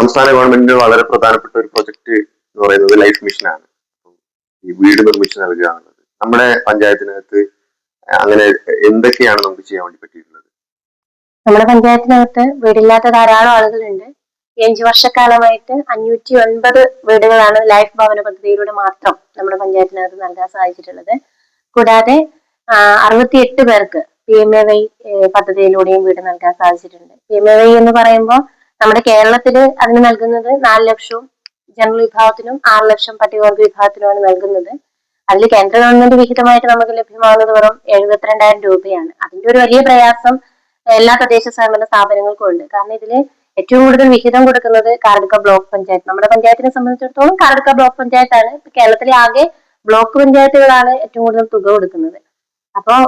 സംസ്ഥാന ഗവൺമെന്റിന് വളരെ പ്രധാനപ്പെട്ട ഒരു പ്രൊജക്ട് എന്ന് പറയുന്നത് ലൈഫ് മിഷനാണ് ഈ വീട് നിർമ്മിച്ച് നൽകുക എന്നുള്ളത് നമ്മുടെ പഞ്ചായത്തിനകത്ത് അങ്ങനെ എന്തൊക്കെയാണ് നമുക്ക് ചെയ്യാൻ വേണ്ടി പറ്റിയിട്ടുള്ളത്? നമ്മുടെ പഞ്ചായത്തിനകത്ത് വീടില്ലാത്ത ധാരാളം ആളുകളുണ്ട്. അഞ്ചു വർഷക്കാലമായിട്ട് അഞ്ഞൂറ്റി ഒൻപത് വീടുകളാണ് ലൈഫ് ഭവന പദ്ധതിയിലൂടെ മാത്രം നമ്മുടെ പഞ്ചായത്തിനകത്ത് നൽകാൻ സാധിച്ചിട്ടുള്ളത്. കൂടാതെ അറുപത്തിയെട്ട് പേർക്ക് പി എം എ വൈ പദ്ധതിയിലൂടെയും വീട് നൽകാൻ സാധിച്ചിട്ടുണ്ട്. പി എം എ വൈ എന്ന് പറയുമ്പോൾ നമ്മുടെ കേരളത്തിൽ അതിന് നൽകുന്നത് നാല് ലക്ഷവും ജനറൽ വിഭാഗത്തിനും ആറ് ലക്ഷം പട്ടികവർഗ വിഭാഗത്തിനുമാണ് നൽകുന്നത്. അതിൽ കേന്ദ്ര ഗവൺമെന്റ് വിഹിതമായിട്ട് നമുക്ക് ലഭ്യമാകുന്നത് വെറും എഴുപത്തിരണ്ടായിരം രൂപയാണ്. അതിന്റെ ഒരു വലിയ പ്രയാസം എല്ലാ തദ്ദേശ സ്വയംഭരണ സ്ഥാപനങ്ങൾക്കും ഉണ്ട്. കാരണം ഇതിൽ ഏറ്റവും കൂടുതൽ വിഹിതം കൊടുക്കുന്നത് കാർഡുക്ക ബ്ലോക്ക് പഞ്ചായത്ത് നമ്മുടെ പഞ്ചായത്തിനെ സംബന്ധിച്ചിടത്തോളം കാർഡുക്ക ബ്ലോക്ക് പഞ്ചായത്താണ്. കേരളത്തിലെ ആകെ ബ്ലോക്ക് പഞ്ചായത്തുകളാണ് ഏറ്റവും കൂടുതൽ തുക കൊടുക്കുന്നത്. അപ്പോൾ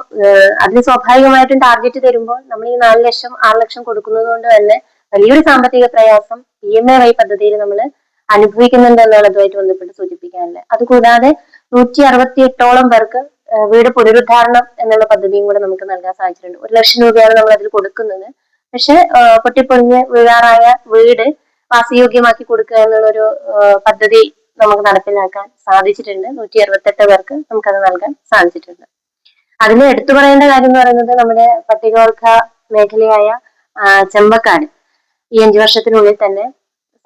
അതിന് സ്വാഭാവികമായിട്ടും ടാർഗറ്റ് തരുമ്പോൾ നമ്മൾ ഈ നാല് ലക്ഷം ആറ് ലക്ഷം കൊടുക്കുന്നത് കൊണ്ട് തന്നെ വലിയൊരു സാമ്പത്തിക പ്രയാസം പി എം എ വൈ പദ്ധതിയിൽ നമ്മൾ അനുഭവിക്കുന്നുണ്ട് എന്നുള്ളതുമായിട്ട് ബന്ധപ്പെട്ട് സൂചിപ്പിക്കാനല്ലേ അതുകൂടാതെ നൂറ്റി അറുപത്തി എട്ടോളം പേർക്ക് വീട് പുനരുദ്ധാരണം എന്നുള്ള പദ്ധതിയും കൂടെ നമുക്ക് നൽകാൻ സാധിച്ചിട്ടുണ്ട്. ഒരു ലക്ഷം രൂപയാണ് നമ്മൾ അതിൽ കൊടുക്കുന്നത്. പക്ഷെ പൊട്ടിപ്പൊളിഞ്ഞ് വീഴാറായ വീട് വാസയോഗ്യമാക്കി കൊടുക്കുക എന്നുള്ളൊരു പദ്ധതി നമുക്ക് നടപ്പിലാക്കാൻ സാധിച്ചിട്ടുണ്ട്. നൂറ്റി അറുപത്തെട്ട് പേർക്ക് നമുക്കത് നൽകാൻ സാധിച്ചിട്ടുണ്ട്. അതിന് എടുത്തു പറയേണ്ട കാര്യം എന്ന് പറയുന്നത് നമ്മുടെ പട്ടികവർഗ മേഖലയായ ചെമ്പക്കാട്. ഈ അഞ്ചു വർഷത്തിനുള്ളിൽ തന്നെ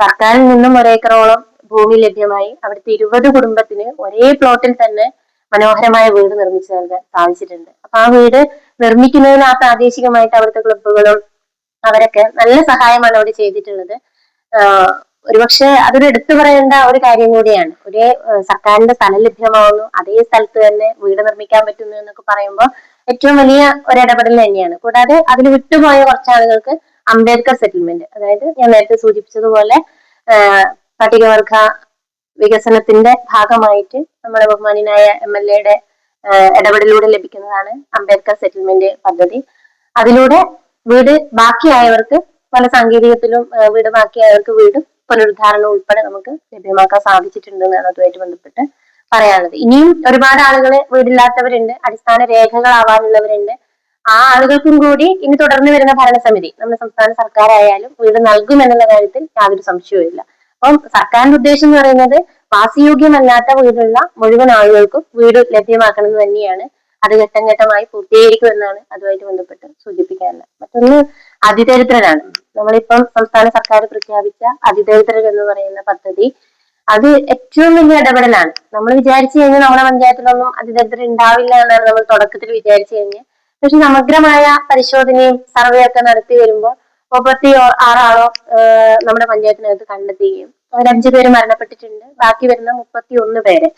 സർക്കാരിൽ നിന്നും ഒരേക്കറോളം ഭൂമി ലഭ്യമായി അവിടുത്തെ ഇരുപത് കുടുംബത്തിന് ഒരേ പ്ലോട്ടിൽ തന്നെ മനോഹരമായ വീട് നിർമ്മിച്ചു നൽകാൻ സാധിച്ചിട്ടുണ്ട്. അപ്പൊ ആ വീട് നിർമ്മിക്കുന്നതിന് ആ പ്രാദേശികമായിട്ട് അവിടുത്തെ ക്ലബ്ബുകളും അവരൊക്കെ നല്ല സഹായമാണ് അവിടെ ചെയ്തിട്ടുള്ളത്. ഒരുപക്ഷെ അതൊരു എടുത്തു പറയേണ്ട ഒരു കാര്യം കൂടിയാണ്. ഒരേ സർക്കാരിന്റെ സ്ഥലം ലഭ്യമാവുന്നു അതേ സ്ഥലത്ത് തന്നെ വീട് നിർമ്മിക്കാൻ പറ്റുന്നു എന്നൊക്കെ പറയുമ്പോൾ ഏറ്റവും വലിയ ഒരു ഇടപെടൽ തന്നെയാണ്. കൂടാതെ അതിൽ വിട്ടുപോയ കുറച്ച് ആളുകൾക്ക് അംബേദ്കർ സെറ്റിൽമെന്റ് അതായത് ഞാൻ നേരത്തെ സൂചിപ്പിച്ചതുപോലെ പട്ടികവർഗ വികസനത്തിന്റെ ഭാഗമായിട്ട് നമ്മുടെ ബഹുമാനായ എം എൽ എയുടെ ഇടപെടലിലൂടെ ലഭിക്കുന്നതാണ് അംബേദ്കർ സെറ്റിൽമെന്റ് പദ്ധതി. അതിലൂടെ വീട് ബാക്കിയായവർക്ക് പല സാങ്കേതികത്തിലും വീട് ബാക്കിയായവർക്ക് വീടും പുനരുദ്ധാരണം ഉൾപ്പെടെ നമുക്ക് ലഭ്യമാക്കാൻ സാധിച്ചിട്ടുണ്ട് എന്നാണ് അതുമായിട്ട് ബന്ധപ്പെട്ട് പറയാനുള്ളത്. ഇനിയും ഒരുപാട് ആളുകൾ വീടില്ലാത്തവരുണ്ട് അടിസ്ഥാന രേഖകളാവാനുള്ളവരുണ്ട്. ആ ആളുകൾക്കും കൂടി ഇനി തുടർന്ന് വരുന്ന ഭരണസമിതി നമ്മുടെ സംസ്ഥാന സർക്കാരായാലും വീട് നൽകും എന്നുള്ള കാര്യത്തിൽ യാതൊരു സംശയവുമില്ല. അപ്പം സർക്കാരിന്റെ ഉദ്ദേശം എന്ന് പറയുന്നത് വാസയോഗ്യമല്ലാത്ത വീടുള്ള മുഴുവൻ ആളുകൾക്കും വീട് ലഭ്യമാക്കണം എന്ന് തന്നെയാണ്. അത് ഘട്ടം ഘട്ടമായി പൂർത്തീകരിക്കുമെന്നാണ് അതുമായിട്ട് ബന്ധപ്പെട്ട് സൂചിപ്പിക്കാനുള്ളത് മറ്റൊന്ന് അതിദരിദ്രരാണ്. നമ്മളിപ്പം സംസ്ഥാന സർക്കാർ പ്രഖ്യാപിച്ച അതിദരിദ്രർ എന്ന് പറയുന്ന പദ്ധതി അത് ഏറ്റവും വലിയ ഇടപെടലാണ്. നമ്മൾ വിചാരിച്ചു കഴിഞ്ഞാൽ നമ്മുടെ പഞ്ചായത്തിലൊന്നും അതിദരിദ്രർ ഉണ്ടാവില്ല എന്നാണ് നമ്മൾ തുടക്കത്തിൽ വിചാരിച്ചു കഴിഞ്ഞാൽ പക്ഷെ സമഗ്രമായ പരിശോധനയും സർവേ ഒക്കെ നടത്തി വരുമ്പോൾ മുപ്പത്തി ആറാളോ നമ്മുടെ പഞ്ചായത്തിനകത്ത് കണ്ടെത്തുകയും അവരഞ്ചു പേര് മരണപ്പെട്ടിട്ടുണ്ട്. ബാക്കി വരുന്ന മുപ്പത്തി ഒന്ന് പേരെ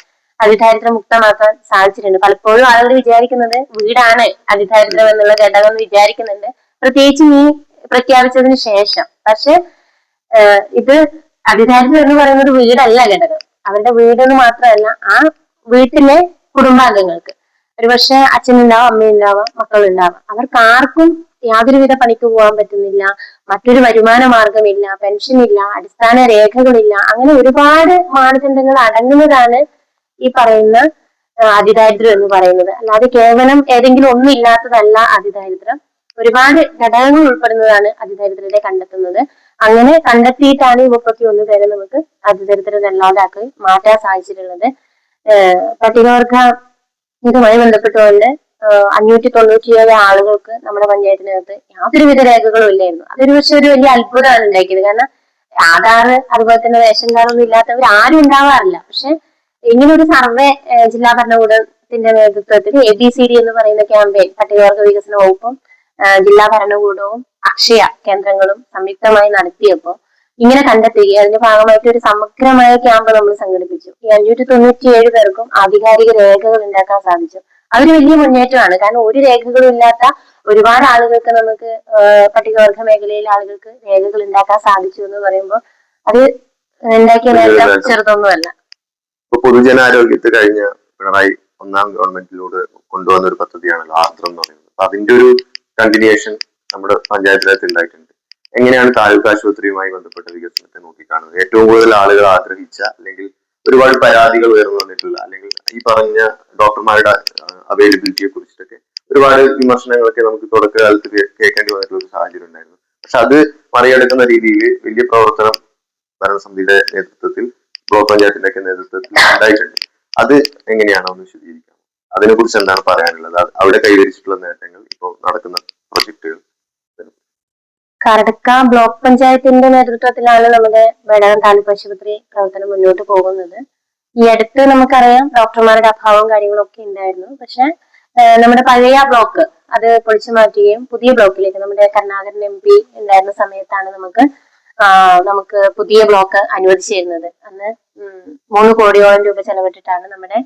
അതിദാരിദ്ര്യം മുക്തമാക്കാൻ സാധിച്ചിട്ടുണ്ട്. പലപ്പോഴും ആളുകൾ വിചാരിക്കുന്നത് വീടാണ് അതിദാരിദ്ര്യം എന്നുള്ള ഘടകം എന്ന് വിചാരിക്കുന്നുണ്ട്. പ്രത്യേകിച്ച് നീ പ്രഖ്യാപിച്ചതിന് ശേഷം. പക്ഷെ ഇത് അതിദാരിദ്ര്യം എന്ന് പറയുന്നത് വീടല്ല ഘടകം. അവരുടെ വീടെന്ന് മാത്രമല്ല ആ വീട്ടിലെ കുടുംബാംഗങ്ങൾക്ക് ഒരുപക്ഷെ അച്ഛനുണ്ടാവും അമ്മയുണ്ടാവാം മക്കളുണ്ടാവാം. അവർക്ക് ആർക്കും യാതൊരുവിധ പണിക്ക് പോകാൻ പറ്റുന്നില്ല മറ്റൊരു വരുമാന മാർഗമില്ല പെൻഷൻ ഇല്ല അടിസ്ഥാന രേഖകളില്ല. അങ്ങനെ ഒരുപാട് മാനദണ്ഡങ്ങൾ അടങ്ങുന്നതാണ് ഈ പറയുന്ന അതിദാരിദ്ര്യം എന്ന് പറയുന്നത്. അല്ലാതെ കേവലം ഏതെങ്കിലും ഒന്നില്ലാത്തതല്ല അതിദാരിദ്ര്യം. ഒരുപാട് ഘടകങ്ങൾ ഉൾപ്പെടുന്നതാണ് അതിദരിദ്രരെ കണ്ടെത്തുന്നത്. അങ്ങനെ കണ്ടെത്തിയിട്ടാണ് ഈ മുപ്പത്തി ഒന്ന് പേരെ നമുക്ക് അതിദരിദ്രരല്ലാതാക്കി മാറ്റാൻ സാധിച്ചിട്ടുള്ളത്. പട്ടികവർഗ ഇതുമായി ബന്ധപ്പെട്ടുകൊണ്ട് അഞ്ഞൂറ്റി തൊണ്ണൂറ്റിയേഴ് ആളുകൾക്ക് നമ്മുടെ പഞ്ചായത്തിനകത്ത് യാതൊരുവിധ രേഖകളും ഇല്ലായിരുന്നു. അതൊരു പക്ഷെ ഒരു വലിയ അത്ഭുതമാണ് ഉണ്ടാക്കിയത്. കാരണം ആധാർ അതുപോലെ തന്നെ റേഷൻ കാർഡൊന്നും ഇല്ലാത്തവർ ആരും ഉണ്ടാവാറില്ല. പക്ഷെ ഇങ്ങനെ ഒരു സർവേ ജില്ലാ ഭരണകൂടത്തിന്റെ നേതൃത്വത്തിൽ എ ബി സി ഡി എന്ന് പറയുന്ന ക്യാമ്പയിൻ പട്ടികവർഗ വികസന വകുപ്പും ജില്ലാ ഭരണകൂടവും അക്ഷയ കേന്ദ്രങ്ങളും സംയുക്തമായി നടത്തിയപ്പോൾ ഇങ്ങനെ കണ്ടെത്തുകയും അതിന്റെ ഭാഗമായിട്ട് ഒരു സമഗ്രമായ ക്യാമ്പ് നമ്മൾ സംഘടിപ്പിച്ചു. ഈ അഞ്ഞൂറ്റി തൊണ്ണൂറ്റി ഏഴ് പേർക്കും ആധികാരിക രേഖകൾ ഉണ്ടാക്കാൻ സാധിച്ചു. അതൊരു വലിയ മുന്നേറ്റമാണ്. കാരണം ഒരു രേഖകളും ഇല്ലാത്ത ഒരുപാട് ആളുകൾക്ക് നമുക്ക് പട്ടികവർഗ മേഖലയിലെ ആളുകൾക്ക് രേഖകൾ ഉണ്ടാക്കാൻ സാധിച്ചു എന്ന് പറയുമ്പോൾ അത് ഉണ്ടാക്കിയ നേട്ടം ചെറുതൊന്നുമല്ല. പൊതുജനാരോഗ്യത്തെ കഴിഞ്ഞ പിണറായി ഒന്നാം ഗവൺമെന്റിലൂടെ കൊണ്ടുവന്ന ഒരു പദ്ധതിയാണല്ലോ ആർദ്രം എന്ന് പറയുന്നത്. അപ്പൊ അതിന്റെ ഒരു കണ്ടിന്യൂഷൻ നമ്മുടെ പഞ്ചായത്തിലകത്ത് ഉണ്ടായിട്ടുണ്ട്. എങ്ങനെയാണ് താലൂക്ക് ആശുപത്രിയുമായി ബന്ധപ്പെട്ട വികസനത്തെ നോക്കിക്കാണുന്നത്? ഏറ്റവും കൂടുതൽ ആളുകൾ ആഗ്രഹിച്ച അല്ലെങ്കിൽ ഒരുപാട് പരാതികൾ ഉയർന്നു വന്നിട്ടുള്ള അല്ലെങ്കിൽ ഈ പറഞ്ഞ ഡോക്ടർമാരുടെ അവൈലബിലിറ്റിയെ കുറിച്ചിട്ടൊക്കെ ഒരുപാട് വിമർശനങ്ങളൊക്കെ നമുക്ക് തുടക്കകാലത്ത് കേൾക്കേണ്ടി വന്നിട്ടുള്ള ഒരു സാഹചര്യം ഉണ്ടായിരുന്നു. പക്ഷെ അത് മറികടക്കുന്ന രീതിയിൽ വലിയ പ്രവർത്തനം ഭരണസമിതിയുടെ നേതൃത്വത്തിൽ ബ്ലോക്ക് പഞ്ചായത്തിന്റെ ഒക്കെ നേതൃത്വത്തിൽ ഉണ്ടായിട്ടുണ്ട്. അത് എങ്ങനെയാണ് ഒന്ന് വിശദീകരിക്കാം. അതിനെ കുറിച്ച് എന്താണ് പറയാനുള്ളത്? അവിടെ കൈവരിച്ചിട്ടുള്ള നേട്ടങ്ങൾ ഇപ്പോൾ നടക്കുന്ന പ്രൊജക്ടുകൾ. കർഡക്ക ബ്ലോക്ക് പഞ്ചായത്തിന്റെ നേതൃത്വത്തിലാണ് നമ്മുടെ വേടകം താലൂക്ക് ആശുപത്രി പ്രവർത്തനം മുന്നോട്ട് പോകുന്നത്. ഈ അടുത്ത് നമുക്കറിയാം ഡോക്ടർമാരുടെ അഭാവവും കാര്യങ്ങളൊക്കെ ഉണ്ടായിരുന്നു. പക്ഷെ നമ്മുടെ പഴയ ബ്ലോക്ക് അത് പൊളിച്ചു മാറ്റുകയും പുതിയ ബ്ലോക്കിലേക്ക് നമ്മുടെ കരുണാകരൻ എം പി ഉണ്ടായിരുന്ന സമയത്താണ് നമുക്ക് നമുക്ക് പുതിയ ബ്ലോക്ക് അനുവദിച്ചിരുന്നത്. അന്ന് മൂന്ന് കോടിയോളം രൂപ ചെലവിട്ടിട്ടാണ് നമ്മുടെ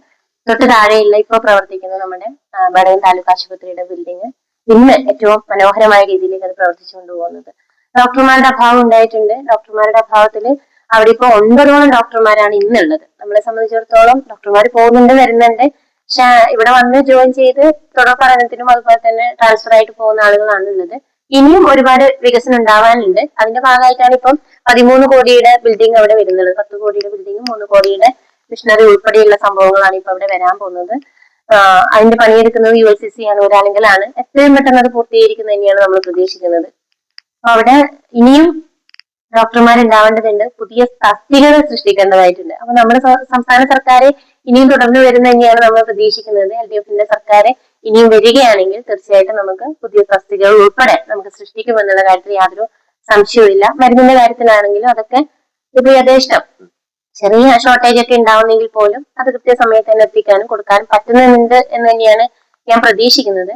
തൊട്ട് താഴെയുള്ള ഇപ്പൊ പ്രവർത്തിക്കുന്ന നമ്മുടെ വേടകം താലൂക്ക് ആശുപത്രിയുടെ ബിൽഡിംഗ് ഇന്ന് ഏറ്റവും മനോഹരമായ രീതിയിലേക്ക് അത് പ്രവർത്തിച്ചു കൊണ്ടുപോകുന്നത് ഡോക്ടർമാരുടെ അഭാവം ഉണ്ടായിട്ടുണ്ട്. ഡോക്ടർമാരുടെ അഭാവത്തിൽ അവിടെ ഇപ്പൊ ഒൻപതോളം ഡോക്ടർമാരാണ് ഇന്നുള്ളത്. നമ്മളെ സംബന്ധിച്ചിടത്തോളം ഡോക്ടർമാർ പോകുന്നുണ്ട് വരുന്നുണ്ട്. പക്ഷെ ഇവിടെ വന്ന് ജോയിൻ ചെയ്ത് തുടർ പഠനത്തിനും അതുപോലെ തന്നെ ട്രാൻസ്ഫർ ആയിട്ട് പോകുന്ന ആളുകളാണ് ഉള്ളത്. ഇനിയും ഒരുപാട് വികസനം ഉണ്ടാവാനുണ്ട്. അതിന്റെ ഭാഗമായിട്ടാണ് ഇപ്പം പതിമൂന്ന് കോടിയുടെ ബിൽഡിംഗ് അവിടെ വരുന്നത്. പത്ത് കോടിയുടെ ബിൽഡിംഗും മൂന്ന് കോടിയുടെ മിഷനറി ഉൾപ്പെടെയുള്ള സംഭവങ്ങളാണ് ഇപ്പൊ അവിടെ വരാൻ പോകുന്നത്. അതിന്റെ പണിയെടുക്കുന്നത് യു എൽ സി സി ആണ്. ഒരാളെങ്കിലാണ് എത്രയും പെട്ടെന്ന് അത് പൂർത്തീകരിക്കുന്നത് തന്നെയാണ് നമ്മൾ പ്രതീക്ഷിക്കുന്നത്. അവിടെ ഇനിയും ഡോക്ടർമാരുണ്ടാവേണ്ടതുണ്ട്. പുതിയ തസ്തികകൾ സൃഷ്ടിക്കേണ്ടതായിട്ടുണ്ട്. അപ്പൊ നമ്മുടെ സംസ്ഥാന സർക്കാർ ഇനിയും തുടർന്ന് വരുന്ന തന്നെയാണ് നമ്മൾ പ്രതീക്ഷിക്കുന്നത്. എൽ ഡി എഫിന്റെ സർക്കാർ ഇനിയും വരികയാണെങ്കിൽ തീർച്ചയായിട്ടും നമുക്ക് പുതിയ തസ്തികകൾ ഉൾപ്പെടെ നമുക്ക് സൃഷ്ടിക്കുമെന്നുള്ള കാര്യത്തിൽ യാതൊരു സംശയവും ഇല്ല മരുന്നിന്റെ കാര്യത്തിലാണെങ്കിലും അതൊക്കെ യഥേഷ്ടം. ചെറിയ ഷോർട്ടേജ് ഒക്കെ ഉണ്ടാവുന്നെങ്കിൽ പോലും അത് കൃത്യസമയത്ത് തന്നെ എത്തിക്കാനും കൊടുക്കാനും പറ്റുന്നുണ്ട് എന്ന് തന്നെയാണ് ഞാൻ പ്രതീക്ഷിക്കുന്നത്.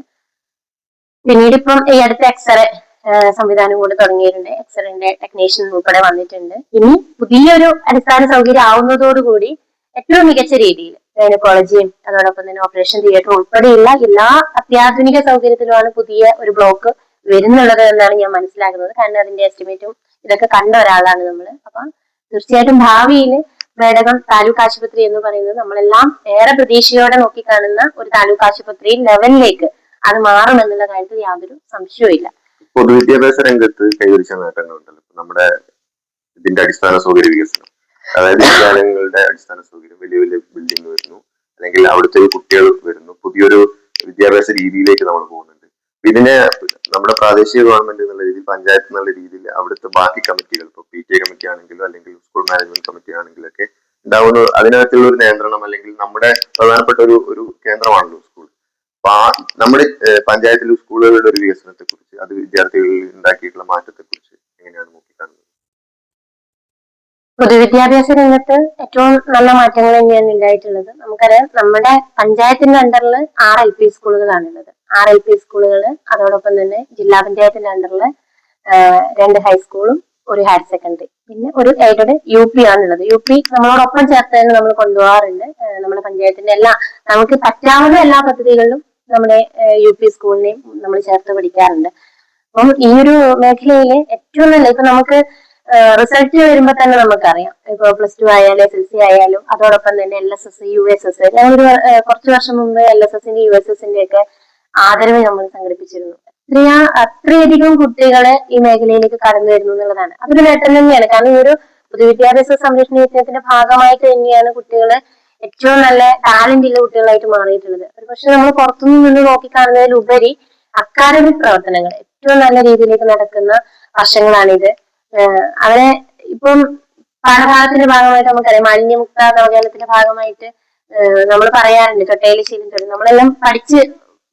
പിന്നീട് ഇപ്പം ഈ അടുത്ത എക്സ്റേ സംവിധാനം കൂടെ തുടങ്ങിയിട്ടുണ്ട്. എക്സ്റേന്റെ ടെക്നീഷ്യൻ ഉൾപ്പെടെ വന്നിട്ടുണ്ട്. ഇനി പുതിയൊരു അടിസ്ഥാന സൗകര്യം ആവുന്നതോടുകൂടി ഏറ്റവും മികച്ച രീതിയിൽ ഗൈനക്കോളജിയും അതോടൊപ്പം തന്നെ ഓപ്പറേഷൻ തിയേറ്ററും ഉൾപ്പെടെയുള്ള എല്ലാ അത്യാധുനിക സൗകര്യത്തിലുമാണ് പുതിയ ഒരു ബ്ലോക്ക് വരുന്നുള്ളത് എന്നാണ് ഞാൻ മനസ്സിലാക്കുന്നത്. കാരണം അതിന്റെ എസ്റ്റിമേറ്റും ഇതൊക്കെ കണ്ട ഒരാളാണ് നമ്മൾ അപ്പൊ തീർച്ചയായിട്ടും ഭാവിയിൽ മേടകം താലൂക്ക് ആശുപത്രി എന്ന് പറയുന്നത് നമ്മളെല്ലാം ഏറെ പ്രതീക്ഷയോടെ നോക്കിക്കാണുന്ന ഒരു താലൂക്ക് ആശുപത്രി ലെവലിലേക്ക് അത് മാറുമെന്നുള്ള കാര്യത്തിൽ യാതൊരു സംശയവും പൊതുവിദ്യാഭ്യാസ രംഗത്ത് കൈവരിച്ച നേട്ടങ്ങളുണ്ടല്ലോ നമ്മുടെ ഇതിന്റെ അടിസ്ഥാന സൗകര്യ വികസനം. അതായത് വിദ്യാലയങ്ങളുടെ അടിസ്ഥാന സൗകര്യം വലിയ വലിയ ബിൽഡിംഗ് വരുന്നു. അല്ലെങ്കിൽ അവിടുത്തെ കുട്ടികൾ വരുന്നു. പുതിയൊരു വിദ്യാഭ്യാസ രീതിയിലേക്ക് നമ്മൾ അപ്പൊ ഇതിനെ നമ്മുടെ പ്രാദേശിക ഗവൺമെന്റ് എന്നുള്ള രീതിയിൽ പഞ്ചായത്ത് എന്നുള്ള രീതിയിൽ അവിടുത്തെ ബാക്കി കമ്മിറ്റികൾ ഇപ്പോൾ പി ടി എ കമ്മിറ്റി ആണെങ്കിലും അല്ലെങ്കിൽ സ്കൂൾ മാനേജ്മെന്റ് കമ്മിറ്റി ആണെങ്കിലും ഒക്കെ ഉണ്ടാവുന്ന അതിനകത്തുള്ള ഒരു നിയന്ത്രണം അല്ലെങ്കിൽ നമ്മുടെ പ്രധാനപ്പെട്ട ഒരു ഒരു കേന്ദ്രമാണല്ലോ സ്കൂൾ. അപ്പൊ ആ നമ്മുടെ പഞ്ചായത്തിലെ സ്കൂളുകളുടെ ഒരു വികസനത്തെ കുറിച്ച് അത് വിദ്യാർത്ഥികളിൽ ഉണ്ടാക്കിയിട്ടുള്ള മാറ്റത്തെ കുറിച്ച് എങ്ങനെയാണ് നോക്കിക്കാണുന്നത്? പൊതുവിദ്യാഭ്യാസ രംഗത്ത് ഏറ്റവും നല്ല മാറ്റങ്ങൾ തന്നെയാണ് ഉണ്ടായിട്ടുള്ളത്. നമുക്കറിയാം നമ്മുടെ പഞ്ചായത്തിന്റെ അണ്ടറിൽ ആറ് എൽ പി സ്കൂളുകളാണുള്ളത് ആറ് എൽ പി സ്കൂളുകൾ അതോടൊപ്പം തന്നെ ജില്ലാ പഞ്ചായത്തിന്റെ അണ്ടറിൽ രണ്ട് ഹൈസ്കൂളും ഒരു ഹയർ സെക്കൻഡറി. പിന്നെ ഒരു എയ്ഡഡ് യു പി ആണുള്ളത് യു പി നമ്മളോടൊപ്പം ചേർത്ത് തന്നെ നമ്മൾ കൊണ്ടുപോകാറുണ്ട്. നമ്മുടെ പഞ്ചായത്തിന്റെ എല്ലാ നമുക്ക് പറ്റാവുന്ന എല്ലാ പദ്ധതികളിലും നമ്മുടെ യു പി സ്കൂളിനെയും നമ്മൾ ചേർത്ത് പഠിക്കാറുണ്ട്. അപ്പം ഈ ഒരു മേഖലയിൽ ഏറ്റവും നല്ല ഇപ്പൊ നമുക്ക് റിസൾട്ട് വരുമ്പോ തന്നെ നമുക്കറിയാം. ഇപ്പൊ പ്ലസ് ടു ആയാലും എസ് എൽ സി ആയാലും അതോടൊപ്പം തന്നെ L S S U S S ഏഹ്, കുറച്ച് വർഷം മുമ്പ് എൽ എസ് എസിന്റെ യു എസ് എസിന്റെ ഒക്കെ ആദരവ് നമ്മൾ സംഘടിപ്പിച്ചിരുന്നു. അത്രയാ അത്രയധികം കുട്ടികളെ ഈ മേഖലയിലേക്ക് കടന്നു വരുന്നു എന്നുള്ളതാണ്. അതൊരു നേട്ടം തന്നെയാണ്. കാരണം ഈ ഒരു പൊതുവിദ്യാഭ്യാസ സംരക്ഷണ യജ്ഞത്തിന്റെ ഭാഗമായിട്ട് തന്നെയാണ് കുട്ടികളെ ഏറ്റവും നല്ല ടാലന്റ് ഉള്ള കുട്ടികളായിട്ട് മാറിയിട്ടുള്ളത്. ഒരു പക്ഷെ നമ്മൾ പുറത്തുനിന്ന് നിന്ന് നോക്കിക്കാണുന്നതിലുപരി അക്കാദമിക് പ്രവർത്തനങ്ങൾ ഏറ്റവും നല്ല രീതിയിലേക്ക് നടക്കുന്ന വർഷങ്ങളാണിത്. അവരെ ഇപ്പം പാഠഭാഗത്തിന്റെ ഭാഗമായിട്ട് നമുക്കറിയാം. മാലിന്യമുക്ത നവകേരളത്തിന്റെ ഭാഗമായിട്ട് നമ്മൾ പറയാറുണ്ട്. ചൊട്ടയിൽ ശീലം തൊഴിൽ നമ്മളെല്ലാം പഠിച്ച്